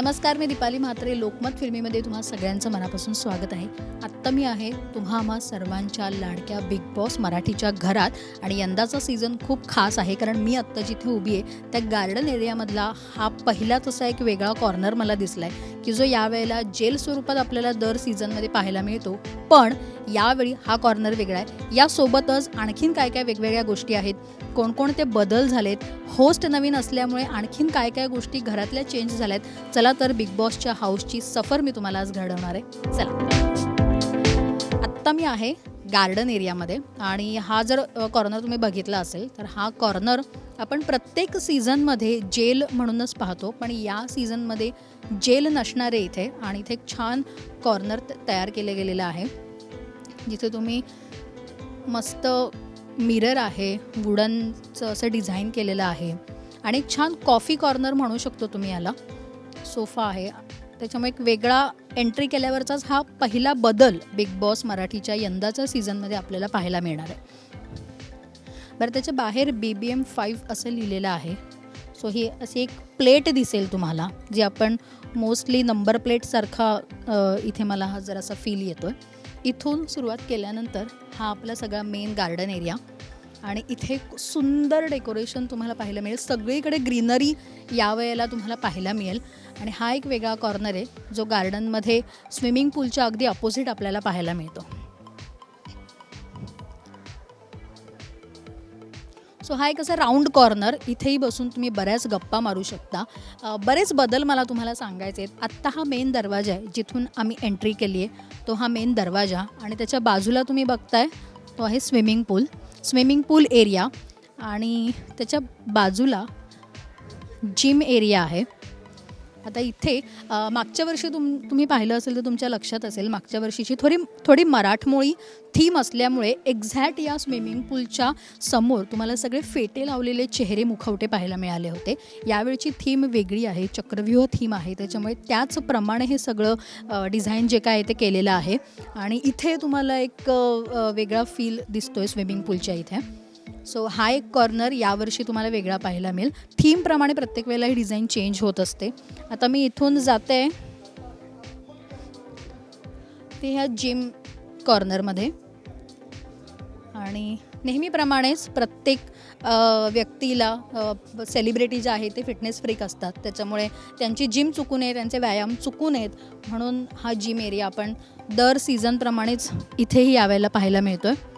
नमस्कार मी दीपाली म्हात्रे. लोकमत फिल्मीमध्ये तुम्हा सगळ्यांचं मनापासून स्वागत आहे. आत्ता मी आहे तुम्हा आम्हा सर्वांच्या लाडक्या बिग बॉस मराठीच्या घरात आणि यंदाचा सीझन खूप खास आहे कारण मी आत्ता जिथे उभी आहे त्या गार्डन एरियामधला हा पहिलाच असा एक वेगळा कॉर्नर मला दिसला आहे की जो यावेळेला जेल स्वरूपात आपल्याला दर सीझनमध्ये पाहायला मिळतो. पण यावेळी हा कॉर्नर वेगळा आहे. यासोबतच आणखीन काय काय वेगवेगळ्या गोष्टी आहेत कोणकोणते बदल झालेत होस्ट नवीन असल्यामुळे आणखीन काय काय गोष्टी घरातल्या चेंज झाल्यात चला तर बिग बॉसच्या हाऊसची सफर मी तुम्हाला आज घडवणार आहे. चला. आत्ता मी आहे गार्डन एरियामध्ये आणि हा जर कॉर्नर तुम्ही बघितला असेल तर हा कॉर्नर आपण प्रत्येक सीझनमध्ये जेल म्हणूनच पाहतो पण या सीझनमध्ये जेल नसणारे इथे आणि इथे एक छान कॉर्नर तयार केलं गेलेलं आहे. जिथे तुम्ही मस्त मिरर आहे वुडनचं असं डिझाईन केलेलं आहे. आणि एक छान कॉफी कॉर्नर म्हणू शकतो तुम्ही याला. सोफा आहे. त्याच्यामुळे एक वेगळा एंट्री केल्यावरचाच हा पहिला बदल बिग बॉस मराठीच्या यंदाच्या सीझनमध्ये आपल्याला पाहायला मिळणार आहे. बरं त्याच्या बाहेर बी बी एम फाईव्ह असं लिहिलेलं आहे. सो ही अशी एक प्लेट दिसेल तुम्हाला जी आपण मोस्टली नंबर प्लेटसारखा इथे मला हा जरासा फील येतो आहे इथून सुरुवात केल्यानंतर हा आपला सगळा मेन गार्डन एरिया आणि इथे सुंदर डेकोरेशन तुम्हाला पाहायला मिळेल. सगळीकडे ग्रीनरी यावेळेला तुम्हाला पाहायला मिळेल. आणि हा एक वेगळा कॉर्नर आहे जो गार्डनमध्ये स्विमिंग पूलच्या अगदी अपोजिट आपल्याला पाहायला मिळतो. सो हा एक असा राऊंड कॉर्नर इथेही बसून तुम्ही बऱ्याच गप्पा मारू शकता. बरेच बदल मला तुम्हाला सांगायचे आहेत. आत्ता हा मेन दरवाजा आहे जिथून आम्ही एंट्री केली आहे. तो हा मेन दरवाजा आणि त्याच्या बाजूला तुम्ही बघताय तो आहे swimming pool swimming pool area आणि त्याच्या बाजूला जिम एरिया आहे. आता इथे मागच्या वर्षी तुम तुम्ही पाहिलं असेल तर तुमच्या लक्षात असेल मागच्या वर्षीची थोडी थोडी मराठमोळी थीम असल्यामुळे एक्झॅक्ट या स्विमिंग पूलच्या समोर तुम्हाला सगळे फेटे लावलेले चेहरे मुखवटे पाहायला मिळाले होते. यावेळची थीम वेगळी आहे चक्रव्यूह थीम आहे त्याच्यामुळे त्याचप्रमाणे हे सगळं डिझाईन जे काय आहे ते केलेलं आहे. आणि इथे तुम्हाला एक वेगळा फील दिसतोय स्विमिंग पूलच्या इथे. सो हा एक कॉर्नर यावर्षी तुम्हाला वेगळा पाहायला मिळेल. थीमप्रमाणे प्रत्येक वेळेला ही डिझाईन चेंज होत असते. आता मी इथून जाते. ते ह्या जिम कॉर्नरमध्ये आणि नेहमीप्रमाणेच प्रत्येक व्यक्तीला सेलिब्रिटी ज्या आहे ते फिटनेस फ्रीक असतात. त्याच्यामुळे त्यांची जिम चुकू नये त्यांचे व्यायाम चुकू नयेत. म्हणून हा जिम एरिया आपण दर सीझनप्रमाणेच इथेही यावेळेला पाहायला मिळतो आहे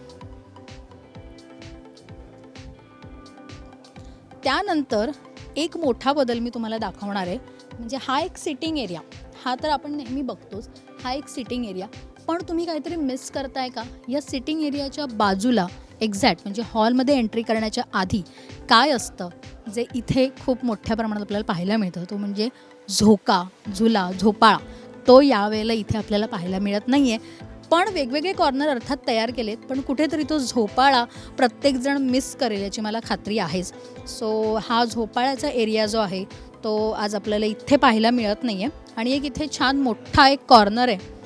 त्यानंतर एक मोठा बदल मी तुम्हाला दाखवणार आहे. म्हणजे हा एक सिटिंग एरिया हा तर आपण नेहमी बघतोच. हा एक सिटिंग एरिया पण तुम्ही काहीतरी मिस करताय का? या सिटिंग एरियाच्या बाजूला एक्झॅक्ट म्हणजे हॉलमध्ये एंट्री करण्याच्या आधी काय असतं? जे इथे खूप मोठ्या प्रमाणात आपल्याला पाहायला मिळतं. तो म्हणजे झोका झुला झोपाळा. तो यावेळेला इथे आपल्याला पाहायला मिळत नाही आहे पण वेगवेगळे कॉर्नर अर्थात तयार केलेत पण कुठेतरी तो झोपाळा प्रत्येकजण मिस करेल याची मला खात्री आहेच. सो हा झोपाळ्याचा एरिया जो आहे तो आज आपल्याला इथे पाहायला मिळत नाही आहे आणि एक इथे छान मोठा एक कॉर्नर आहे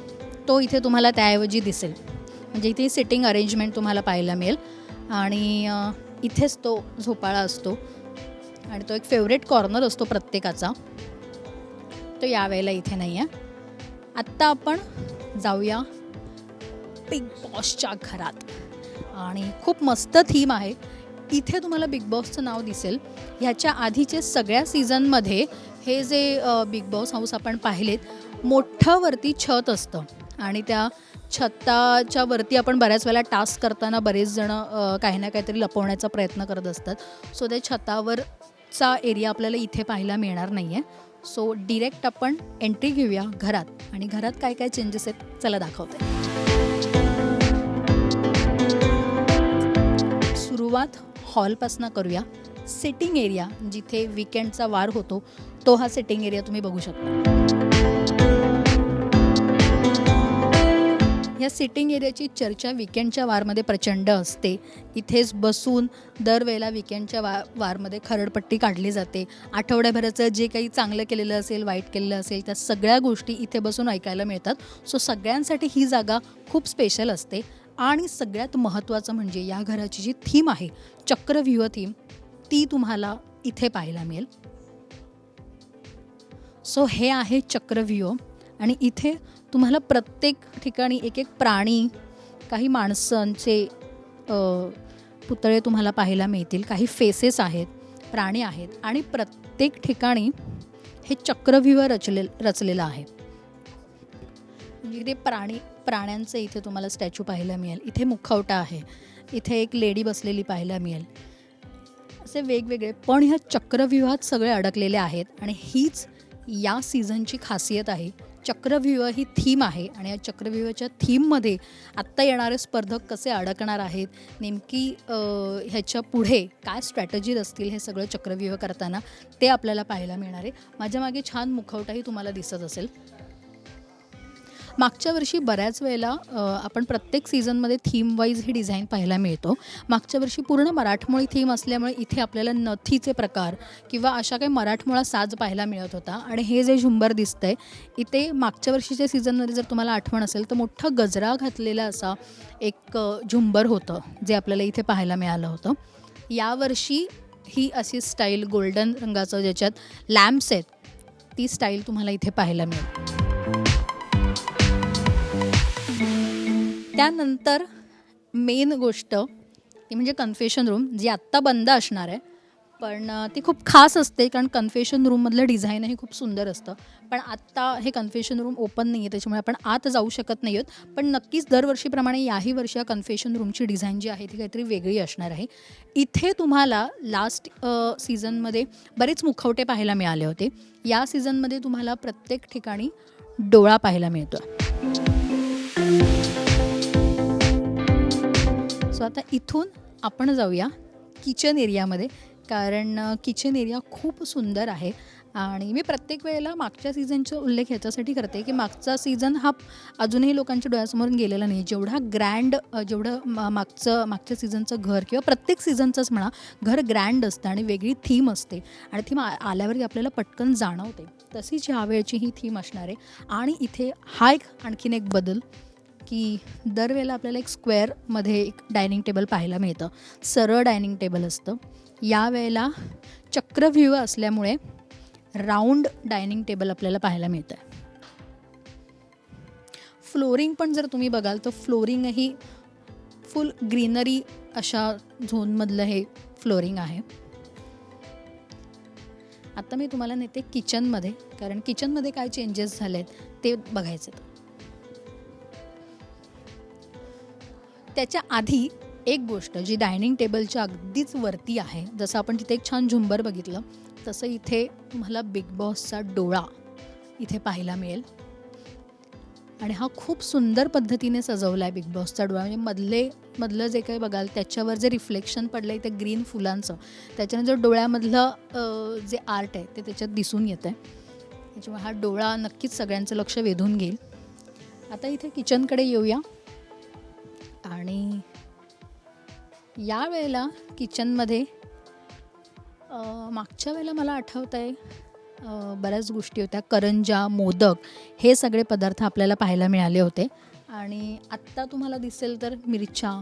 तो इथे तुम्हाला त्याऐवजी दिसेल. म्हणजे इथे सिटिंग अरेंजमेंट तुम्हाला पाहायला मिळेल. आणि इथेच तो झोपाळा असतो. आणि तो एक फेवरेट कॉर्नर असतो प्रत्येकाचा. तो यावेळेला इथे नाही आहे आत्ता आपण जाऊया बिग बॉसच्या घरात. आणि खूप मस्त थीम आहे. इथे तुम्हाला बिग बॉसचं नाव दिसेल. ह्याच्या आधीचे सगळ्या सीझनमध्ये हे जे बिग बॉस हाऊस आपण पाहिलेत मोठं वरती छत असतं. आणि त्या छताच्या वरती आपण बऱ्याच वेळेला टास्क करताना बरेच जण काही ना काहीतरी लपवण्याचा प्रयत्न करत असतात. सो त्या छतावरचा एरिया आपल्याला इथे पाहायला मिळणार नाही आहे सो डिरेक्ट आपण एंट्री घेऊया घरात. आणि घरात काय काय चेंजेस आहेत चला दाखवते. सुरुवात हॉलपासनं करूया. सिटिंग एरिया जिथे विकेंडचा वार होतो तो हा सिटिंग एरिया तुम्ही बघू शकता. या सिटिंग एरियाची चर्चा विकेंडच्या वारमध्ये प्रचंड असते. इथेच बसून दरवेळेला विकेंडच्या वा वारमध्ये खरडपट्टी काढली जाते. आठवड्याभराचं जे काही चांगलं केलेलं असेल वाईट केलेलं असेल त्या सगळ्या गोष्टी इथे बसून ऐकायला मिळतात. सो सगळ्यांसाठी ही जागा खूप स्पेशल असते. आणि सगळ्यात महत्त्वाचं म्हणजे या घराची जी थीम आहे चक्रव्यूह थीम ती तुम्हाला इथे पाहायला मिळेल. सो हे आहे चक्रव्यूह आणि इथे तुम्हाला प्रत्येक ठिकाणी एक एक प्राणी काही माणसांचे पुतळे तुम्हाला पाहायला मिळतील काही फेसेस आहेत प्राणी आहेत आणि प्रत्येक ठिकाणी हे चक्रव्यूह रचले रचलेलं आहे. म्हणजे ते प्राणी प्राण्यांचे इथे तुम्हाला स्टॅच्यू पाहायला मिळेल. इथे मुखवटा आहे. इथे एक लेडी बसलेली पाहायला मिळेल. असे वेगवेगळे पण ह्या चक्रव्यूहात सगळे अडकलेले आहेत आणि हीच या सीझनची खासियत आहे. चक्रव्यूह ही थीम आहे आणि या चक्रव्यूहाच्या थीममध्ये आत्ता येणारे स्पर्धक कसे अडकणार आहेत नेमकी ह्याच्या पुढे काय स्ट्रॅटजीज असतील हे सगळं चक्रव्यूह करताना ते आपल्याला पाहायला मिळणार आहे. माझ्या मागे छान मुखवटाही तुम्हाला दिसत असेल. मागच्या वर्षी बऱ्याच वेळेला आपण प्रत्येक सीझनमध्ये थीम वाईज ही डिझाईन पाहायला मिळतो. मागच्या वर्षी पूर्ण मराठमोळी थीम असल्यामुळे इथे आपल्याला नथीचे प्रकार किंवा अशा काही मराठमोळा साज पाहायला मिळत होता. आणि हे जे झुंबर दिसतंय इथे मागच्या वर्षीच्या सीझनमध्ये जर तुम्हाला आठवण असेल तर मोठा गजरा घातलेला असा एक झुंबर होतं जे आपल्याला इथे पाहायला मिळालं होतं. यावर्षी ही अशी स्टाईल गोल्डन रंगाचं ज्याच्यात लॅम्प्स आहेत ती स्टाईल तुम्हाला इथे पाहायला मिळेल. त्यानंतर मेन गोष्ट ती म्हणजे कन्फेशन रूम जी आत्ता बंद असणार आहे. पण ती खूप खास असते कारण कन्फेशन रूममधलं डिझाईनही खूप सुंदर असतं. पण आत्ता हे कन्फेशन रूम ओपन नाही आहे त्याच्यामुळे आपण आत जाऊ शकत नाही आहोत. पण नक्कीच दरवर्षीप्रमाणे याही वर्षी या कन्फेशन रूमची डिझाईन जी आहे ती काहीतरी वेगळी असणार आहे. इथे तुम्हाला लास्ट सीझनमध्ये बरेच मुखवटे पाहायला मिळाले होते. या सीझनमध्ये तुम्हाला प्रत्येक ठिकाणी डोळा पाहायला मिळतो सो आता इथून आपण जाऊया किचन एरियामध्ये कारण किचन एरिया खूप सुंदर आहे. आणि मी प्रत्येक वेळेला मागच्या सीझनचा उल्लेख ह्याच्यासाठी करते की मागचा सीझन हा अजूनही लोकांच्या डोळ्यासमोरून गेलेला नाही. जेवढा ग्रँड जेवढं मागचं मागच्या सीझनचं घर किंवा प्रत्येक सीझनचंच म्हणा घर ग्रँड असतं आणि वेगळी थीम असते. आणि थीम आल्यावरती आपल्याला पटकन जाणवते. तशीच ह्या वेळची ही थीम असणार आहे. आणि इथे हा एक आणखीन एक बदल. की दरवेळेला आपल्याला एक स्क्वेअरमध्ये एक डायनिंग टेबल पाहायला मिळतं. सरळ डायनिंग टेबल असतं. यावेळेला चक्रव्यूह असल्यामुळे राऊंड डायनिंग टेबल आपल्याला पाहायला मिळतं फ्लोरिंग पण जर तुम्ही बघाल तर फ्लोरिंगही फुल ग्रीनरी अशा झोनमधलं हे फ्लोरिंग आहे. आता मी तुम्हाला नेते किचनमध्ये कारण किचनमध्ये काय चेंजेस झाले आहेत ते बघायचे त्याच्या आधी एक गोष्ट जी डायनिंग टेबलच्या अगदीच वरती आहे जसं आपण तिथे एक छान झुंबर बघितलं तसं इथे मला बिग बॉसचा डोळा इथे पाहायला मिळेल. आणि हा खूप सुंदर पद्धतीने सजवला आहे बिग बॉसचा डोळा. म्हणजे मधले मधलं जे काही बघाल त्याच्यावर जे रिफ्लेक्शन पडलं आहे ते ग्रीन फुलांचं त्याच्याने जो डोळ्यामधलं जे आर्ट आहे ते त्याच्यात दिसून येतं आहे त्याच्यामुळे हा डोळा नक्कीच सगळ्यांचं लक्ष वेधून घेईल. आता इथे किचनकडे येऊया. आणि या वेळेला किचनमध्ये मागच्या वेळेला मला आठवत आहे बऱ्याच गोष्टी होत्या. करंजा मोदक हे सगळे पदार्थ आपल्याला पाहायला मिळाले होते. आणि आत्ता तुम्हाला दिसेल तर मिरच्या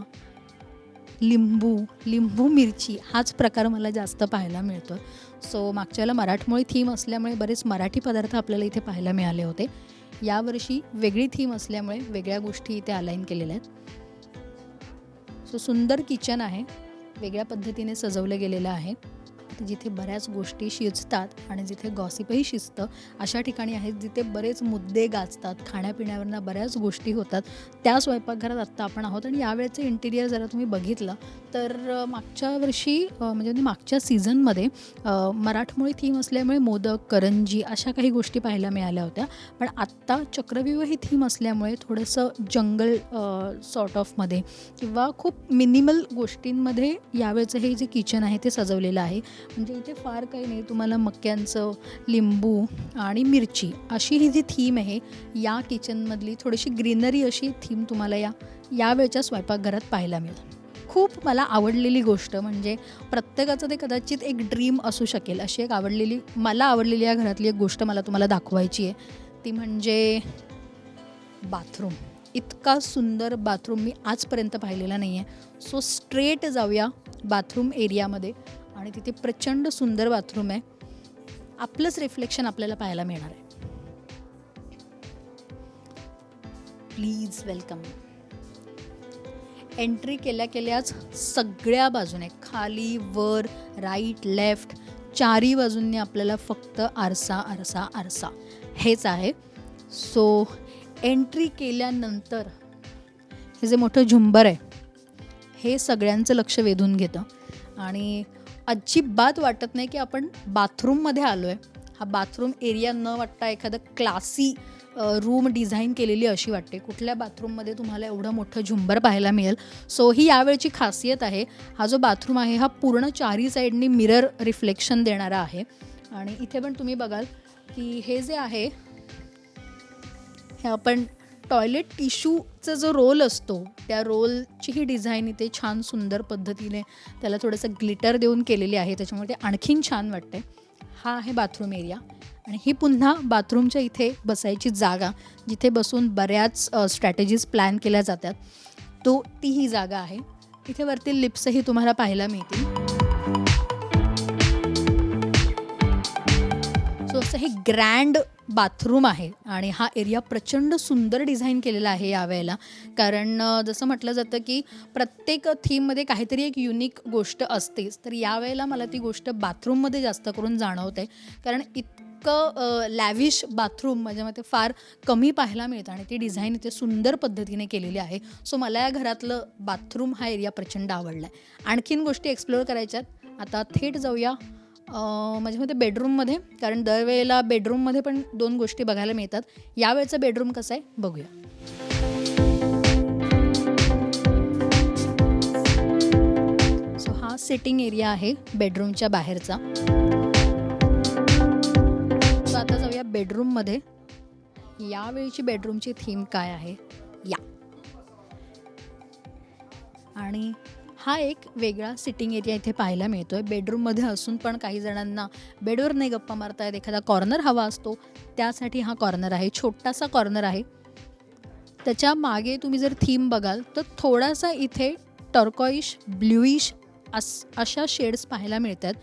लिंबू लिंबू मिरची हाच प्रकार मला जास्त पाहायला मिळतो सो मागच्या वेळेला मराठमोळी थीम असल्यामुळे बरेच मराठी पदार्थ आपल्याला इथे पाहायला मिळाले होते. यावर्षी वेगळी थीम असल्यामुळे वेगळ्या गोष्टी इथे अलाईन केलेल्या आहेत. सुंदर किचन आहे. वेगळ्या पद्धतीने सजवलं गेलेलं आहे. जिथे बऱ्याच गोष्टी शिजतात आणि जिथे गॉसिपही शिजतं अशा ठिकाणी आहेत जिथे बरेच मुद्दे गाजतात खाण्यापिण्यावरनं बऱ्याच गोष्टी होतात. त्या स्वयंपाकघरात आत्ता आपण आहोत आणि यावेळेचं इंटिरियर जरा तुम्ही बघितलं तर मागच्या वर्षी म्हणजे मागच्या सीझनमध्ये मराठमोळी थीम असल्यामुळे मोदक करंजी अशा काही गोष्टी पाहायला मिळाल्या होत्या. पण आत्ता चक्रव्यूह ही थीम असल्यामुळे थोडंसं जंगल सॉर्ट ऑफमध्ये किंवा खूप मिनिमल गोष्टींमध्ये यावेळेचं हे जे किचन आहे ते सजवलेलं आहे. म्हणजे इथे फार काही नाही. तुम्हाला मक्यांचं लिंबू आणि मिरची अशी ही जी थीम आहे या किचनमधली थोडीशी ग्रीनरी अशी थीम तुम्हाला या यावेळच्या स्वयंपाकघरात पाहायला मिळेल. खूप मला आवडलेली गोष्ट म्हणजे प्रत्येकाचं ते कदाचित एक ड्रीम असू शकेल. अशी एक आवडलेली मला आवडलेली या घरातली एक गोष्ट मला तुम्हाला दाखवायची आहे. ती म्हणजे बाथरूम. इतका सुंदर बाथरूम मी आजपर्यंत पाहिलेला नाही आहे सो स्ट्रेट जाऊया बाथरूम एरियामध्ये. आणि तिथे प्रचंड सुंदर बाथरूम आहे. आपलंच रिफ्लेक्शन आपल्याला पाहायला मिळणार आहे. प्लीज वेलकम एंट्री केल्या केल्याच सगळ्या बाजूने खाली वर राईट लेफ्ट चारी बाजूंनी आपल्याला फक्त आरसा आरसा आरसा. हेच आहे. सो एंट्री केल्यानंतर हे जे मोठं झुंबर आहे हे सगळ्यांचं लक्ष वेधून घेतं. आणि अजिबात वाटत नाही की आपण बाथरूममध्ये आलो आहे हा बाथरूम एरिया न वाटता एखादं क्लासी रूम डिझाईन केलेली अशी वाटते. कुठल्या बाथरूममध्ये तुम्हाला एवढं मोठं झुंबर पाहायला मिळेल? सो ही यावेळची खासियत आहे. हा जो बाथरूम आहे हा पूर्ण चारी साईडनी मिरर रिफ्लेक्शन देणारा आहे. आणि इथे पण तुम्ही बघाल की हे जे आहे हे आपण टॉयलेट टिश्यूचा जो रोल असतो त्या रोलची ही डिझाईन इथे छान सुंदर पद्धतीने त्याला थोडंसं ग्लिटर देऊन केलेली आहे. त्याच्यामुळे ते आणखीन छान वाटते हा आहे बाथरूम एरिया. आणि ही पुन्हा बाथरूमच्या इथे बसायची जागा जिथे बसून बऱ्याच स्ट्रॅटेजीज प्लॅन केल्या जातात. तो ती ही जागा आहे. इथे वरती लिप्सही तुम्हाला पाहायला मिळतील. सो असं हे ग्रँड बाथरूम आहे. आणि हा एरिया प्रचंड सुंदर डिझाईन केलेला आहे यावेळेला कारण जसं म्हटलं जातं की प्रत्येक थीममध्ये काहीतरी एक युनिक गोष्ट असतेच. तर यावेळेला मला ती गोष्ट बाथरूममध्ये जास्त करून जाणवते. कारण इतकं लॅविश बाथरूम माझ्या मते फार कमी पाहायला मिळतं. आणि ती डिझाईन इथे सुंदर पद्धतीने केलेली आहे. सो मला या घरातलं बाथरूम हा एरिया प्रचंड आवडला आहे आणखीन गोष्टी एक्सप्लोअर करायच्यात. आता थेट जाऊया माझ्या मते बेडरूममध्ये कारण दरवेळेला बेडरूममध्ये पण दोन गोष्टी बघायला मिळतात. यावेळेचं बेडरूम कसं आहे बघूया. सो हा सिटिंग एरिया आहे बेडरूमच्या बाहेरचा. सो आता जाऊया बेडरूममध्ये यावेळीची बेडरूमची थीम काय आहे? या. आणि हा एक वेगळा सिटिंग एरिया इथे पाहायला मिळतोय. बेडरूममध्ये असून पण काही जणांना बेडवर नाही गप्पा मारतायत एखादा कॉर्नर हवा असतो. त्यासाठी हा कॉर्नर आहे. छोटासा कॉर्नर आहे. त्याच्यामागे तुम्ही जर थीम बघाल तर थोडासा इथे टर्कॉइश ब्ल्यूइश अस अशा शेड्स पाहायला मिळतात.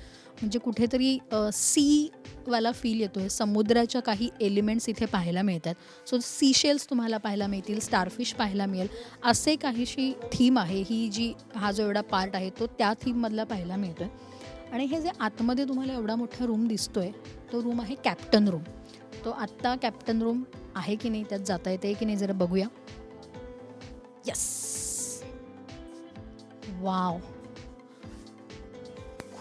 म्हणजे कुठेतरी सी वाला फील येतोय. समुद्राच्या काही एलिमेंट्स इथे पाहायला मिळतात. सो सीशेल्स तुम्हाला पाहायला मिळतील स्टारफिश पाहायला मिळेल. असे काहीशी थीम आहे. ही जी हा जो एवढा पार्ट आहे तो त्या थीममधला पाहायला मिळतो आहे आणि हे जे आतमध्ये तुम्हाला एवढा मोठा रूम दिसतोय तो रूम आहे कॅप्टन रूम तो आत्ता कॅप्टन रूम आहे की नाही त्यात जाता येते की नाही जरा बघूया. यस वाव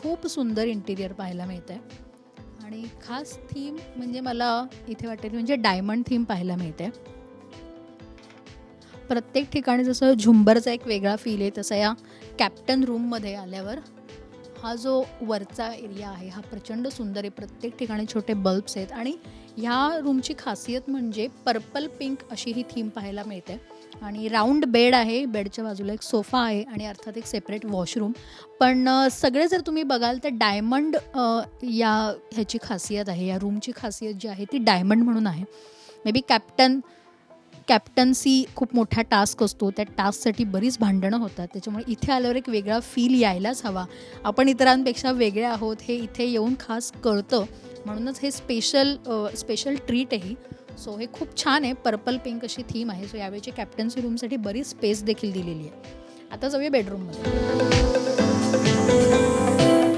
खूप सुंदर इंटिरियर पाहायला मिळतं आहे आणि खास थीम म्हणजे मला इथे वाटते म्हणजे डायमंड थीम पाहायला मिळते प्रत्येक ठिकाणी जसं झुंबरचा एक वेगळा फील आहे तसं या कॅप्टन रूममध्ये आल्यावर हा जो वरचा एरिया आहे हा प्रचंड सुंदर आहे. प्रत्येक ठिकाणी छोटे बल्ब्स आहेत. आणि ह्या रूमची खासियत म्हणजे पर्पल पिंक अशी ही थीम पाहायला मिळते आणि राऊंड बेड आहे बेडच्या बाजूला एक सोफा आहे आणि अर्थात एक सेपरेट वॉशरूम पण सगळे जर तुम्ही बघाल तर डायमंड या ह्याची खासियत आहे या रूमची खासियत जी आहे ती डायमंड म्हणून आहे. मे बी कॅप्टन कॅप्टन्सी खूप मोठा टास्क असतो. त्या टास्कसाठी बरीच भांडणं होतात. त्याच्यामुळे इथे आल्यावर एक वेगळा फील यायलाच हवा. आपण इतरांपेक्षा वेगळे आहोत हे इथे येऊन खास कळतं. म्हणूनच हे स्पेशल स्पेशल ट्रीट आहे. सो हे खूप छान आहे. पर्पल पिंक अशी थीम आहे. सो यावेळची कॅप्टन्सी रूमसाठी बरीच स्पेस देखील दिलेली आहे. आता जाऊया बेडरूममध्ये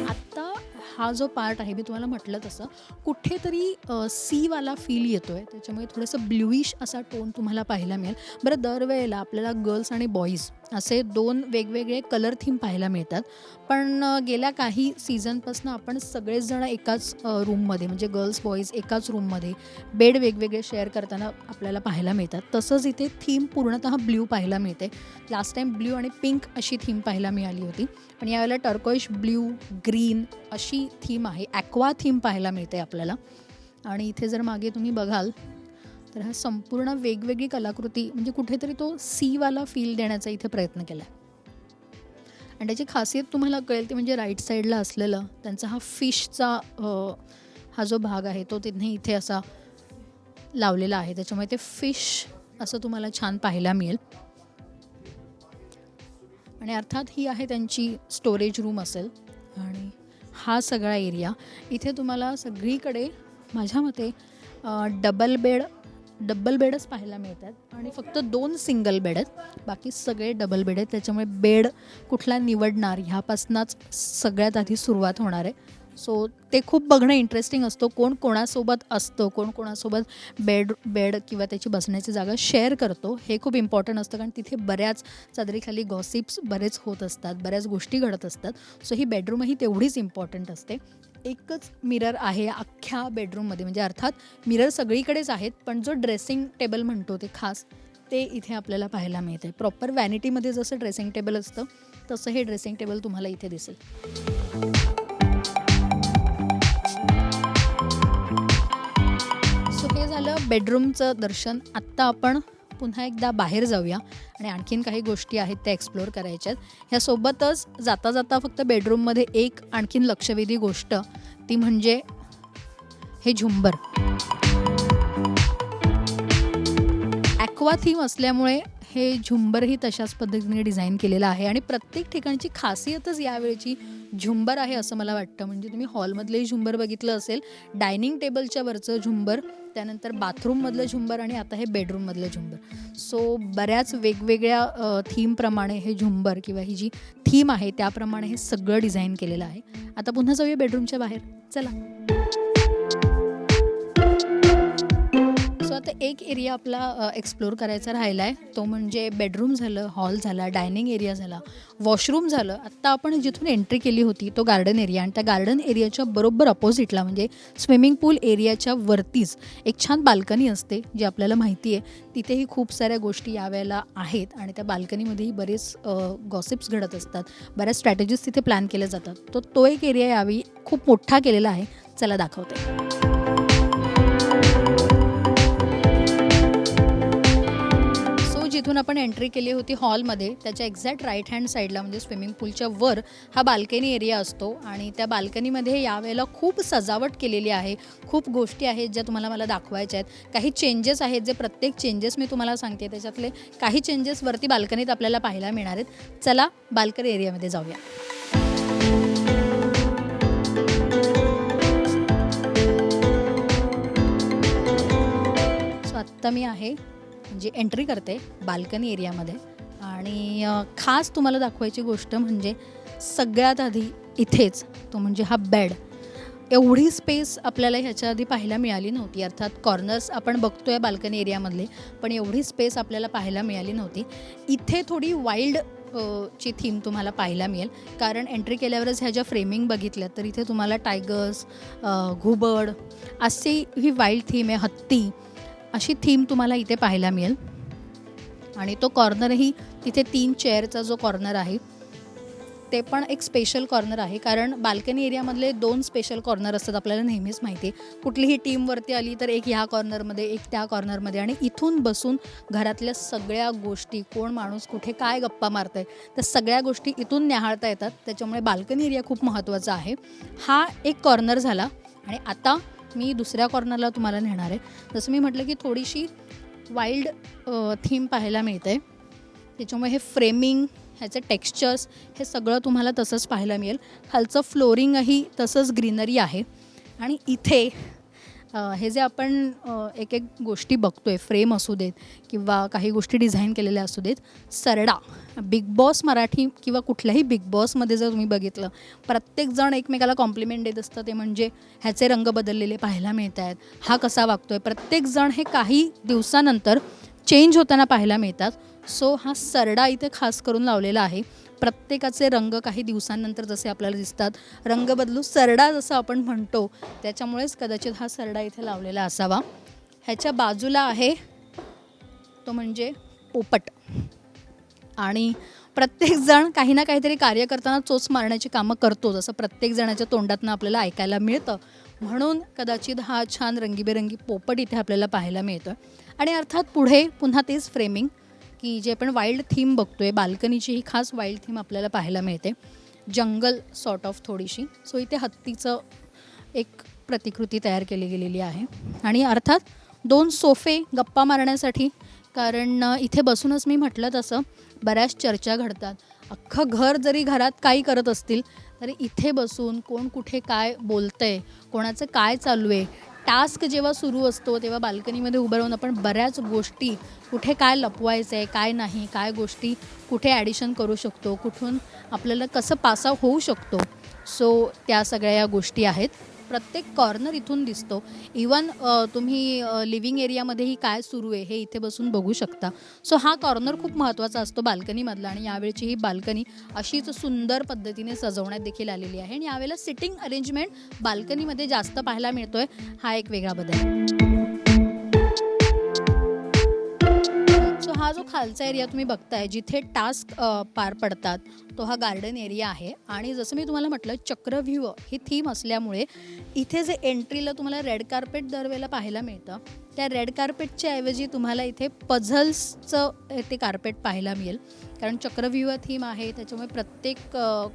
आत्ता हा जो पार्ट आहे मी तुम्हाला म्हटलं तसं कुठेतरी सीवाला फील येतो आहे त्याच्यामुळे थोडंसं ब्ल्यूइश असा टोन तुम्हाला पाहायला मिळेल. बरं दरवेळेला आपल्याला गर्ल्स आणि बॉईज असे दोन वेगवेगळे कलर थीम पाहायला मिळतात. पण गेल्या काही सीझनपासून आपण सगळेचजण एकाच रूममध्ये म्हणजे गर्ल्स बॉईज एकाच रूममध्ये बेड वेगवेगळे शेअर करताना आपल्याला पाहायला मिळतात. तसंच इथे थीम पूर्णतः ब्ल्यू पाहायला मिळते. लास्ट टाईम ब्ल्यू आणि पिंक अशी थीम पाहायला मिळाली होती. पण यावेळेला टर्कोइश ब्ल्यू ग्रीन अशी थीम आहे. ॲक्वा थीम पाहायला मिळते आपल्याला. आणि इथे जर मागे तुम्ही बघाल तर हा संपूर्ण वेगवेगळी कलाकृती म्हणजे कुठेतरी तो सीवाला फील देण्याचा इथे प्रयत्न केला आहे आणि त्याची खासियत तुम्हाला कळेल ती म्हणजे राईट साईडला असलेलं त्यांचा हा फिशचा हा जो भाग आहे तो तिथे इथे असा लावलेला आहे. त्याच्यामुळे ते फिश असं तुम्हाला छान पाहायला मिळेल. आणि अर्थात ही आहे त्यांची स्टोरेज रूम असेल. आणि हा सगळा एरिया इथे तुम्हाला सगळीकडे माझ्या मते डबल बेड डबल बेडच पाहायला मिळतात आणि फक्त दोन सिंगल बेड आहेत. बाकी सगळे डबल बेड आहेत. त्याच्यामुळे बेड कुठला निवडणार ह्यापासूनच सगळ्यात आधी सुरुवात होणार आहे. सो ते खूप बघणं इंटरेस्टिंग असतो. कोण कोणासोबत असतं कोण कोणासोबत बेड बेड किंवा त्याची बसण्याची जागा शेअर करतो हे खूप इम्पॉर्टंट असतं. कारण तिथे बऱ्याच चादरीखाली गॉसिप्स बरेच होत असतात बऱ्याच गोष्टी घडत असतात. सो ही बेडरूमही तेवढीच इम्पॉर्टंट असते. एकच मिरर आहे अख्ख्या बेडरूममध्ये म्हणजे अर्थात मिरर सगळीकडेच आहेत पण जो ड्रेसिंग टेबल म्हणतो ते खास ते इथे आपल्याला पाहायला मिळते. प्रॉपर व्हॅनिटीमध्ये जसं ड्रेसिंग टेबल असतं तसं हे ड्रेसिंग टेबल तुम्हाला इथे दिसेल. बेडरूमचं दर्शन आत्ता आपण पुन्हा एकदा बाहेर जाऊया आणि आणखीन काही गोष्टी आहेत त्या एक्सप्लोअर करायच्यात. ह्यासोबतच जाता जाता फक्त बेडरूममध्ये एक आणखीन लक्षवेधी गोष्ट ती म्हणजे हे झुंबर. ॲक्वा थीम असल्यामुळे हे झुंबरही तशाच पद्धतीने डिझाईन केलेलं आहे आणि प्रत्येक ठिकाणची खासियतच यावेळची झुंबर आहे असं मला वाटतं. म्हणजे तुम्ही हॉलमधलंही झुंबर बघितलं असेल डायनिंग टेबलच्या वरचं झुंबर त्यानंतर बाथरूममधलं झुंबर आणि आता हे बेडरूममधलं झुंबर. सो बऱ्याच वेगवेगळ्या थीमप्रमाणे हे झुंबर किंवा ही जी थीम आहे त्याप्रमाणे हे सगळं डिझाईन केलेलं आहे. आता पुन्हा जाऊया बेडरूमच्या बाहेर. चला. सो आता एक एरिया आपला एक्सप्लोअर करायचा राहिला आहे तो म्हणजे बेडरूम झालं हॉल झाला डायनिंग एरिया झाला वॉशरूम झालं. आत्ता आपण जिथून एंट्री केली होती तो गार्डन एरिया आणि त्या गार्डन एरियाच्या बरोबर अपोजिटला म्हणजे स्विमिंग पूल एरियाच्या वरतीच एक छान बाल्कनी असते जी आपल्याला माहिती आहे तिथेही खूप साऱ्या गोष्टी यावेळेला आहेत आणि त्या बाल्कनीमध्येही बरेच गॉसिप्स घडत असतात. बऱ्याच स्ट्रॅटेजीज तिथे प्लॅन केल्या जातात. तो तो एक एरिया यावेळी खूप मोठा केलेला आहे. चला दाखवते. सो जिथून आपण एंट्री केली होती हॉलमध्ये त्याच्या एक्झॅक्ट राईट हँड साईडला म्हणजे स्विमिंग पूलच्या वर हा बाल्कनी एरिया असतो. आणि त्या बाल्कनीमध्ये यावेळेला खूप सजावट केलेली आहे. खूप गोष्टी आहेत ज्या तुम्हाला मला दाखवायच्या आहेत. काही चेंजेस आहेत जे प्रत्येक चेंजेस मी तुम्हाला सांगते. त्याच्यातले काही चेंजेस वरती बाल्कनीत आपल्याला पाहायला मिळणार आहेत. चला बाल्कनी एरियामध्ये जाऊया. आत्ता मी आहे म्हणजे एंट्री करते बाल्कनी एरियामध्ये आणि खास तुम्हाला दाखवायची गोष्ट म्हणजे सगळ्यात आधी इथेच तो म्हणजे हा बेड एवढी स्पेस आपल्याला ह्याच्या आधी पाहायला मिळाली नव्हती. अर्थात कॉर्नर्स आपण बघतोय बाल्कनी एरियामधले पण एवढी स्पेस आपल्याला पाहायला मिळाली नव्हती. इथे थोडी वाईल्ड ची थीम तुम्हाला पाहायला मिळेल. कारण एंट्री केल्यावरच ह्या ज्या फ्रेमिंग बघितल्या तर इथे तुम्हाला टायगर्स घुबड अशी ही वाईल्ड थीम आहे हत्ती. अशी थीम तुम्हाला इथे पाहायला मिळेल. आणि तो कॉर्नरही तिथे तीन चेअरचा जो कॉर्नर आहे ते पण एक स्पेशल कॉर्नर आहे. कारण बाल्कनी एरियामधले दोन स्पेशल कॉर्नर असतात आपल्याला नेहमीच माहिती आहे. कुठलीही टीमवरती आली तर एक ह्या कॉर्नरमध्ये एक त्या कॉर्नरमध्ये. आणि इथून बसून घरातल्या सगळ्या गोष्टी कोण माणूस कुठे काय गप्पा मारतंय त्या सगळ्या गोष्टी इथून न्याहाळता येतात. त्याच्यामुळे बाल्कनी एरिया खूप महत्त्वाचा आहे. हा एक कॉर्नर झाला. आणि आता मी दुसऱ्या कॉर्नरला तुम्हाला नेणार आहे. जसं मी म्हटलं की थोडीशी वाईल्ड थीम पाहायला मिळते त्याच्यामुळे हे फ्रेमिंग ह्याचे टेक्स्चर्स हे सगळं तुम्हाला तसंच पाहायला मिळेल. खालचं फ्लोरिंगही तसंच ग्रीनरी आहे. आणि इथे हे जे आपण एक एक गोष्टी बघतोय फ्रेम असू देत किंवा काही गोष्टी डिझाईन केलेल्या असू देत सरडा बिग बॉस मराठी किंवा कुठल्याही बिग बॉसमध्ये जर तुम्ही बघितलं प्रत्येकजण एकमेकाला कॉम्प्लिमेंट देत असतं ते म्हणजे ह्याचे रंग बदललेले पाहायला मिळत आहेत हा कसा वागतोय प्रत्येकजण हे काही दिवसानंतर चेंज होताना पाहायला मिळतात. सो हा सरडा इथे खास करून लावलेला आहे. प्रत्येकाचे रंग काही दिवसांनंतर जसे आपल्याला दिसतात. रंग बदलू सरडा जसं आपण म्हणतो त्याच्यामुळेच कदाचित हा सरडा इथे लावलेला असावा. ह्याच्या बाजूला आहे तो म्हणजे पोपट. आणि प्रत्येकजण काही ना काहीतरी कार्य करताना चोच मारण्याची कामं करतो जसं प्रत्येक जणाच्या तोंडातनं आपल्याला ऐकायला मिळतं. म्हणून कदाचित हा छान रंगीबेरंगी पोपट इथे आपल्याला पाहायला मिळतं आणि अर्थात पुढे पुन्हा तेच फ्रेमिंग की जे आपण वाईल्ड थीम बघतोय बाल्कनीची ही खास वाईल्ड थीम आपल्याला पाहायला मिळते. जंगल सॉर्ट ऑफ थोडीशी. सो इथे हत्तीचं एक प्रतिकृती तयार केली गेलेली आहे. आणि अर्थात दोन सोफे गप्पा मारण्यासाठी कारण इथे बसूनच मी म्हटलं तसं बऱ्याच चर्चा घडतात. अख्खं घर जरी घरात काही करत असतील तरी इथे बसून कोण कुठे काय बोलतंय कोणाचं काय चालू आहे टास्क जेव्हा सुरू असतो तेव्हा बाल्कनीमध्ये उभं राहून आपण बऱ्याच गोष्टी कुठे काय लपवायचं आहे काय नाही काय गोष्टी कुठे ॲडिशन करू शकतो कुठून आपल्याला कसं पासआउट होऊ शकतो. सो त्या सगळ्या या गोष्टी आहेत. प्रत्येक कॉर्नर इथून दिसतो. इवन तुम्ही लिव्हिंग एरियामध्येही काय सुरू आहे हे इथे बसून बघू शकता. सो हा कॉर्नर खूप महत्त्वाचा असतो बाल्कनीमधला आणि यावेळची ही बाल्कनी अशीच सुंदर पद्धतीने सजवण्यात देखील आलेली आहे. आणि यावेळेला सिटिंग अरेंजमेंट बाल्कनीमध्ये जास्त पाहायला मिळतोय. हा एक वेगळा बदल जो खालचा एरिया तुम्ही बघताय जिथे टास्क पार पडतात तो हा गार्डन एरिया आहे. आणि जसं मी तुम्हाला म्हटलं चक्रव्यूह ही थीम असल्यामुळे इथे जे एंट्रीला तुम्हाला रेड कार्पेट दरवेळेला पाहायला मिळतं त्या रेड कार्पेटच्या ऐवजी तुम्हाला इथे पझल्सचं ते कार्पेट पाहायला मिळेल. कारण चक्रव्यूह थीम आहे त्याच्यामुळे प्रत्येक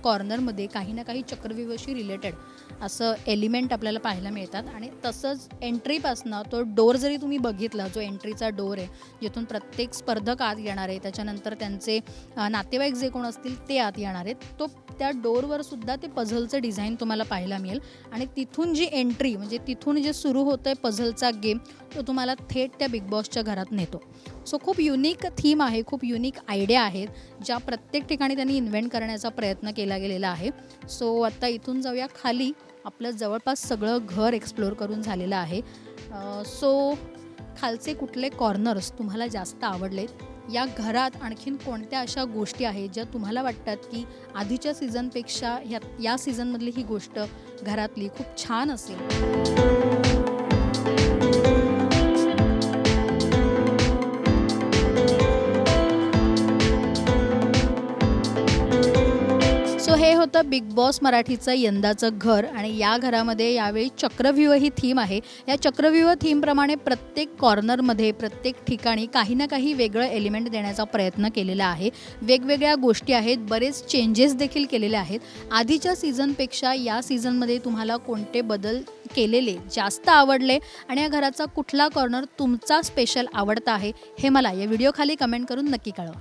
कॉर्नरमध्ये काही ना काही चक्रव्यूहशी रिलेटेड असं एलिमेंट आपल्याला पाहायला मिळतात. आणि तसंच एंट्रीपासनं तो डोर जरी तुम्ही बघितला जो एंट्रीचा डोर आहे जिथून प्रत्येक स्पर्धक आत येणार आहे त्याच्यानंतर त्यांचे नातेवाईक जे कोण असतील ते आत येणार आहेत तो त्या डोरवर सुद्धा ते पझलचं डिझाईन तुम्हाला पाहायला मिळेल. आणि तिथून जी एंट्री म्हणजे तिथून जे सुरू होतं आहे पझलचा गेम तो तुम्हाला थेट त्या बिग बॉसच्या घरात नेतो. सो खूप युनिक थीम आहे खूप युनिक आयडिया आहेत ज्या प्रत्येक ठिकाणी त्यांनी इन्व्हेंट करण्याचा प्रयत्न केला गेलेला आहे. सो आत्ता इथून जाऊया खाली. आपलं जवळपास सगळं घर एक्सप्लोअर करून झालेलं आहे. सो खालचे कुठले कॉर्नर्स तुम्हाला जास्त आवडलेत? या घरात आणखीन कोणत्या अशा गोष्टी आहेत ज्या तुम्हाला वाटतात की आधीच्या सीझनपेक्षा ह्या या सीझनमधली ही गोष्ट घरातली खूप छान असेल? बिग बॉस मराठीचं यंदाचं घर आणि या घरामध्ये यावेळी चक्रव्यूह ही थीम आहे. या चक्रव्यूह थीमप्रमाणे प्रत्येक कॉर्नरमध्ये प्रत्येक ठिकाणी काही ना काही वेगळं एलिमेंट देण्याचा प्रयत्न केलेला आहे. वेगवेगळ्या गोष्टी आहेत बरेच चेंजेस देखील केलेले आहेत. आधीच्या सीझनपेक्षा या सीझनमध्ये तुम्हाला कोणते बदल केलेले जास्त आवडले आणि या घराचा कुठला कॉर्नर तुमचा स्पेशल आवडता आहे हे मला या व्हिडिओ खाली कमेंट करून नक्की कळवा.